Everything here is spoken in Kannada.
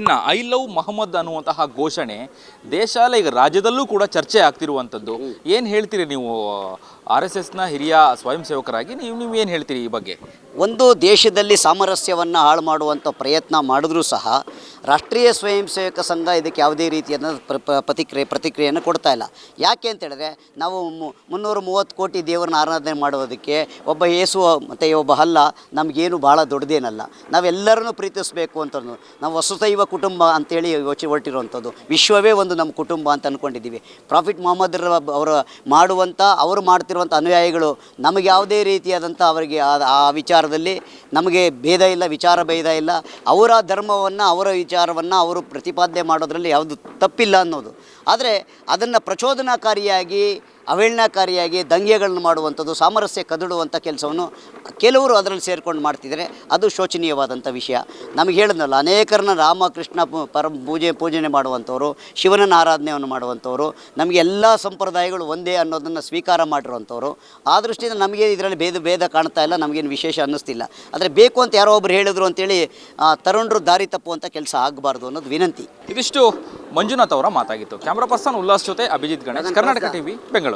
ಇನ್ನು ಐ ಲವ್ ಮೊಹಮ್ಮದ್ ಅನ್ನುವಂತಹ ಘೋಷಣೆ ದೇಶಾಲ ಈಗ ರಾಜ್ಯದಲ್ಲೂ ಕೂಡ ಚರ್ಚೆ ಆಗ್ತಿರುವಂಥದ್ದು. ಏನು ಹೇಳ್ತೀರಿ ನೀವು, ಆರ್ ಎಸ್ ಎಸ್ನ ಹಿರಿಯ ಸ್ವಯಂ ಸೇವಕರಾಗಿ ನೀವು ನೀವು ಏನು ಹೇಳ್ತೀರಿ ಈ ಬಗ್ಗೆ? ಒಂದು ದೇಶದಲ್ಲಿ ಸಾಮರಸ್ಯವನ್ನು ಹಾಳು ಮಾಡುವಂಥ ಪ್ರಯತ್ನ ಮಾಡಿದ್ರೂ ಸಹ ರಾಷ್ಟ್ರೀಯ ಸ್ವಯಂ ಸೇವಕ ಸಂಘ ಇದಕ್ಕೆ ಯಾವುದೇ ಪ್ರ- ಪ್ರತಿಕ್ರಿಯೆ, ಪ್ರತಿಕ್ರಿಯೆಯನ್ನು ಕೊಡ್ತಾ ಇಲ್ಲ. ಯಾಕೆ ಅಂತ ಹೇಳಿದ್ರೆ ನಾವು ಮುನ್ನೂರು ಮುನ್ನೂರ ಮೂವತ್ತು ಕೋಟಿ ದೇವರನ್ನ ಆರಾಧನೆ ಮಾಡೋದಕ್ಕೆ ಒಬ್ಬ ಯೇಸು ಮತ್ತು ಒಬ್ಬ ಹಲ್ಲ ನಮಗೇನು ಭಾಳ ದೊಡ್ಡದೇನಲ್ಲ. ನಾವೆಲ್ಲರನ್ನೂ ಪ್ರೀತಿಸಬೇಕು ಅಂತ ನಾವು ವಸುದೈವ ಕುಟುಂಬ ಅಂತೇಳಿ ಯೋಚನೆ ಹೊರಟಿರುವಂಥದ್ದು. ವಿಶ್ವವೇ ಒಂದು ನಮ್ಮ ಕುಟುಂಬ ಅಂತ ಅಂದ್ಕೊಂಡಿದ್ದೀವಿ ಪ್ರಾಫಿಟ್ ಮೊಹಮ್ಮದ್ ಅವರು ಮಾಡುವಂಥ, ಅವರು ಮಾಡ್ತಿರುವಂಥ ಅನುಯಾಯಿಗಳು ನಮಗೆ ಯಾವುದೇ ರೀತಿಯಾದಂಥ ಅವರಿಗೆ ಆ ವಿಚಾರದಲ್ಲಿ ನಮಗೆ ಭೇದ ಇಲ್ಲ, ವಿಚಾರ ಭೇದ ಇಲ್ಲ. ಅವರ ಧರ್ಮವನ್ನು, ಅವರ ವಿಚಾರವನ್ನು ಅವರು ಪ್ರತಿಪಾದನೆ ಮಾಡೋದ್ರಲ್ಲಿ ಯಾವುದು ತಪ್ಪಿಲ್ಲ ಅನ್ನೋದು. ಆದರೆ ಅದನ್ನು ಪ್ರಚೋದನಾಕಾರಿಯಾಗಿ ಅವಹೇಳನಕಾರಿಯಾಗಿ ದಂಗೆಗಳನ್ನು ಮಾಡುವಂಥದ್ದು ಸಾಮರಸ್ಯ ಕದಡುವಂಥ ಕೆಲಸವನ್ನು ಕೆಲವರು ಅದರಲ್ಲಿ ಸೇರಿಕೊಂಡು ಮಾಡ್ತಿದ್ದಾರೆ. ಅದು ಶೋಚನೀಯವಾದಂಥ ವಿಷಯ. ನಮಗೆ ಹೇಳಿದ್ನಲ್ಲ ಅನೇಕರನ್ನ ರಾಮಕೃಷ್ಣ ಪರ ಪೂಜೆ ಪೂಜನೆ ಮಾಡುವಂಥವರು ಶಿವನನ್ನ ಆರಾಧನೆಯನ್ನು ಮಾಡುವಂಥವರು ನಮಗೆ ಎಲ್ಲ ಸಂಪ್ರದಾಯಗಳು ಒಂದೇ ಅನ್ನೋದನ್ನು ಸ್ವೀಕಾರ ಮಾಡಿರುವಂಥವ್ರು. ಆ ದೃಷ್ಟಿಯಿಂದ ನಮಗೆ ಇದರಲ್ಲಿ ಭೇದ ಭೇದ ಕಾಣ್ತಾ ಇಲ್ಲ ನಮಗೇನು ವಿಶೇಷ ಅನ್ನಿಸ್ತಿಲ್ಲ. ಆದರೆ ಬೇಕು ಅಂತ ಯಾರೋ ಒಬ್ರು ಹೇಳಿದ್ರು ಅಂತೇಳಿ ತರುಣರು ದಾರಿ ತಪ್ಪುವಂಥ ಕೆಲಸ ಆಗಬಾರ್ದು ಅನ್ನೋದು ವಿನಂತಿ. ಇದಿಷ್ಟು ಮಂಜುನಾಥ್ ಅವರ ಮಾತಾಗಿತ್ತು. ಕ್ಯಾಮ್ರಾ ಪರ್ಸನ್ ಉಲ್ಲಾಸ್ ಜೊತೆ ಅಭಿಜಿತ್ ಗಣೇಶ್ ಕರ್ನಾಟಕ ಟಿವಿ ಬೆಂಗಳೂರು.